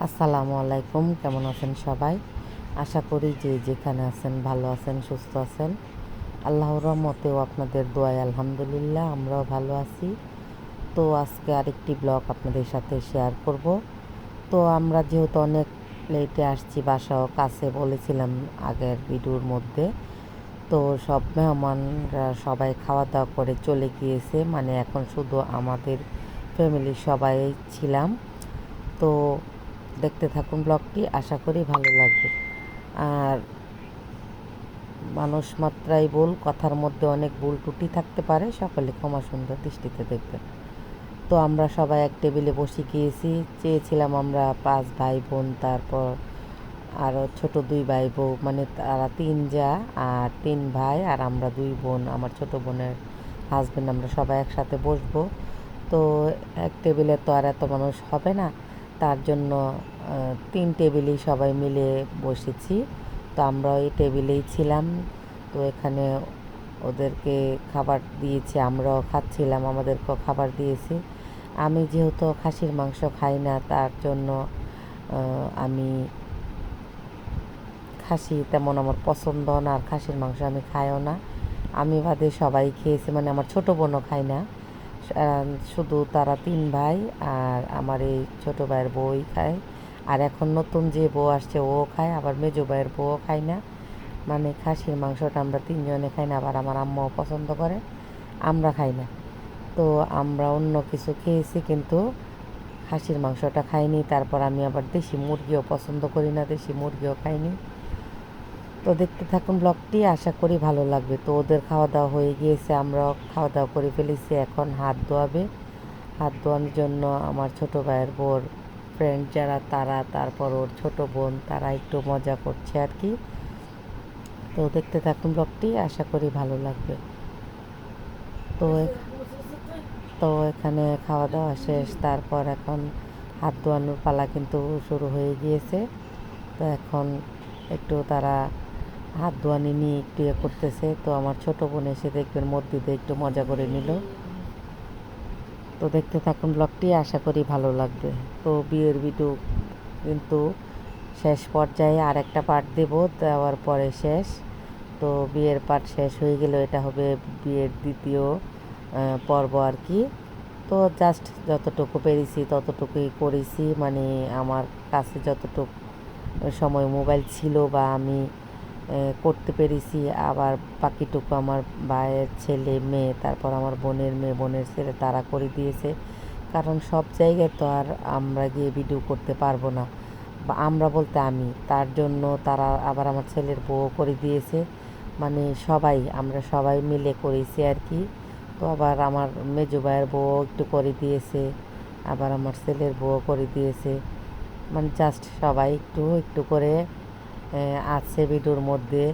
আসসালামু আলাইকুম, কেমন আছেন সবাই? আশা করি যে যেখানে আছেন ভালো আছেন, সুস্থ আছেন। আল্লাহর রহমতেও আপনাদের দোয়ায় আলহামদুলিল্লাহ, আমরাও ভালো আছি। তো আজকে আরেকটি ব্লগ আপনাদের সাথে শেয়ার করব। তো আমরা যেহেতু অনেক লেটে আসছি বাসাও, কাছে বলেছিলাম আগের ভিডিওর মধ্যে। তো সব মেহমানরা সবাই খাওয়া দাওয়া করে চলে গিয়েছে মানে এখন শুধু আমাদের ফ্যামিলির সবাই ছিলাম। তো দেখতে থাকুন ব্লগটি, আশা করি ভালো লাগবে। আর মানুষ মাত্রাই ভুল, কথার মধ্যে অনেক ভুল ত্রুটি থাকতে পারে, সকলে ক্ষমা সুন্দর দৃষ্টিতে দেখবেন। তো আমরা সবাই এক টেবিলে বসে গিয়েছি, চেয়েছিলাম আমরা পাঁচ ভাই বোন, তারপর আরও ছোট দুই ভাই বউ মানে তারা তিন যা, আর তিন ভাই, আর আমরা দুই বোন, আমার ছোট বোনের হাজবেন্ড আমরা সবাই একসাথে বসবো। তো এক টেবিলে তো আর এত মানুষ হবে না। তার জন্য তিন টেবিলেই সবাই মিলে বসেছি। তো আমরা ওই টেবিলেই ছিলাম। তো এখানে ওদেরকে খাবার দিয়েছি, আমরাও খাচ্ছিলাম, আমাদেরকেও খাবার দিয়েছি। আমি যেহেতু খাসির মাংস খাই না, তার জন্য আমি খাসি তেমন আমার পছন্দ না, আর খাসির মাংস আমি খাইও না। আমি বাদে সবাই খেয়েছি মানে আমার ছোটো বোনও খাই না। শুধু তারা তিন ভাই আর আমার এই ছোট ভাইয়ের বউই খায়। আর এখন নতুন যে বউ আসছে, ও খায়, আবার মেজো ভাইয়ের বউও খায় না। মানে খাসির মাংসটা আমরা তিনজনে খাই না, আবার আমার আম্মাও পছন্দ করে, আমরা খাই না। তো আমরা অন্য কিছু খেয়েছি কিন্তু খাসির মাংসটা খাইনি, তারপর আমি আবার দেশি মুরগিও পছন্দ করি না, দেশি মুরগিও খাইনি। তো দেখতে থাকুন ব্লগটি, আশা করি ভালো লাগবে। তো ওদের খাওয়া দাওয়া হয়ে গিয়েছে আমরা খাওয়া দাওয়া করে ফেলেছি, এখন হাত ধোয়াবে। হাত ধোয়ানোর জন্য আমার ছোট ভাইয়ের বোর ফ্রেন্ড যারা, তারা, তারপর ওর ছোট বোন, তারা একটু মজা করছে আর কি। তো দেখতে থাকুন ব্লগটি, আশা করি ভালো লাগবে। তো তো এখানে খাওয়া দাওয়া শেষ, তারপর এখন হাত ধোয়ানোর পালা কিন্তু শুরু হয়ে গিয়েছে। তো এখন একটু তারা হাত ধোয়ানি নিয়ে একটু ইয়ে করতেছে, তো আমার ছোট বোন এসে দেখবেন মসজিদে একটু মজা করে নিল। তো দেখতে থাকুন ব্লগটি, আশা করি ভালো লাগবে। তো বিয়ের ভিডিও কিন্তু শেষ পর্যায়ে আর একটা পার্ট দেব, দেওয়ার পরে শেষ। তো বিয়ের পার্ট শেষ হয়ে গেলে এটা হবে বিয়ের দ্বিতীয় পর্ব আর কি। তো জাস্ট যতটুকু পেরেছি ততটুকুই করেছি। মানে আমার কাছে যতটুকু সময় মোবাইল ছিল বা আমি করতে পেরেছি। আবার বাকিটুকু আমার ভাইয়ের ছেলে, মেয়ে, তারপর আমার বোনের মেয়ে, বোনের ছেলে তারা করে দিয়েছে। কারণ সব জায়গায় তো আর আমরা গিয়ে ভিডিও করতে পারব না। বা আমরা বলতে আমি। তার জন্য তারা আবার আমার ছেলের বউ করে দিয়েছে। মানে সবাই, আমরা সবাই মিলে করেছি আর কি। তো আবার আমার মেজো ভাইয়ের বউ একটু করে দিয়েছে। আবার আমার ছেলের বউ করে দিয়েছে। মানে জাস্ট সবাই একটু একটু করে আছে ভিডিওর মধ্যে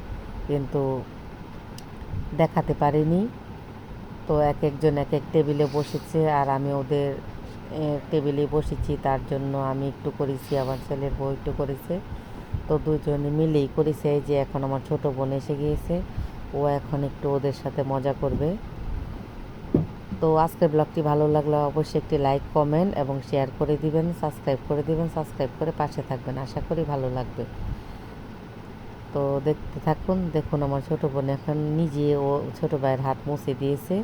কিন্তু দেখাতে পারিনি। তো এক একজন এক এক টেবিলে বসেছে আর আমি ওদের টেবিলে বসেছি, তার জন্য আমি একটু করেছি, আমার ছেলের বউ একটু করেছে। তো দুজনে মিলেই করেছে, এই যে এখন আমার ছোট বোন এসে গিয়েছে, ও এখন একটু ওদের সাথে মজা করবে। তো আজকের ব্লগটি ভালো লাগলে অবশ্যই একটি লাইক, কমেন্ট এবং শেয়ার করে দিবেন, সাবস্ক্রাইব করে দিবেন, সাবস্ক্রাইব করে পাশে থাকবেন। আশা করি ভালো লাগবে। তো দেখতে থাকুন, দেখুন আমার ছোট বোন এখন নিজে ও ছোট ভাইয়ের হাত মুছে দিয়েছে।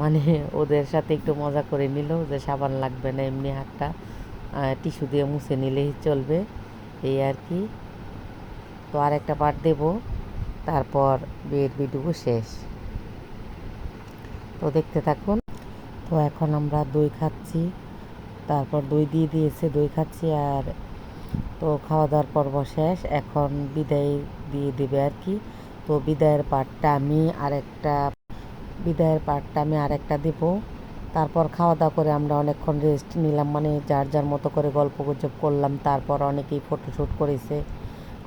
মানে ওদের সাথে একটু মজা করে নিল যে সাবান লাগবে না এমনি হাতটা টিস্যু দিয়ে মুছে নিলেই চলবে, এই আর কি। তো আর একটা পার্ট দেব, তারপর বিয়ের ভিডিও শেষ। তো দেখতে থাকুন, তো এখন আমরা দই খাচ্ছি, তারপর দই দিয়ে দিয়েছে, দই খাচ্ছি আর তো খাওয়া দাওয়ার পর্ব শেষ। এখন বিদায় দিয়ে দেবে আর কি। তো বিদায়ের পার্টটা আমি আরেকটা, বিদায়ের পার্টটা আমি আরেকটা দেব। তারপর খাওয়া দাওয়া করে আমরা অনেকক্ষণ রেস্ট নিলাম। মানে যার যার মতো করে গল্প গুজব করলাম, তারপর অনেকেই ফটোশ্যুট করেছে।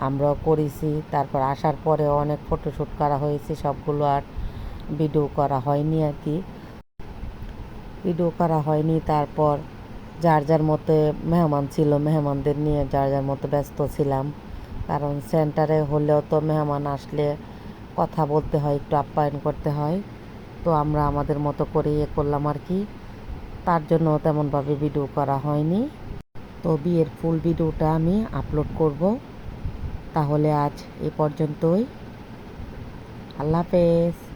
আমরাও করেছি। তারপর আসার পরে অনেক ফটোশ্যুট করা হয়েছে। সবগুলো আর ভিডিও করা হয়নি আর কি। ভিডিও করা হয়নি। তারপর যার যার মতে মেহমান ছিল, মেহমানদের নিয়ে যার যার মতো ব্যস্ত ছিলাম। কারণ সেন্টারে হলেও তো মেহমান আসলে কথা বলতে হয়, একটু আপ্যায়ন করতে হয়। তো আমরা আমাদের মতো করে ইয়ে করলাম আর কি। তার জন্য তেমনভাবে ভিডিও করা হয়নি। তো বিয়ের ফুল ভিডিওটা আমি আপলোড করব। তাহলে আজ এ পর্যন্তই। আল্লাহ হাফেজ।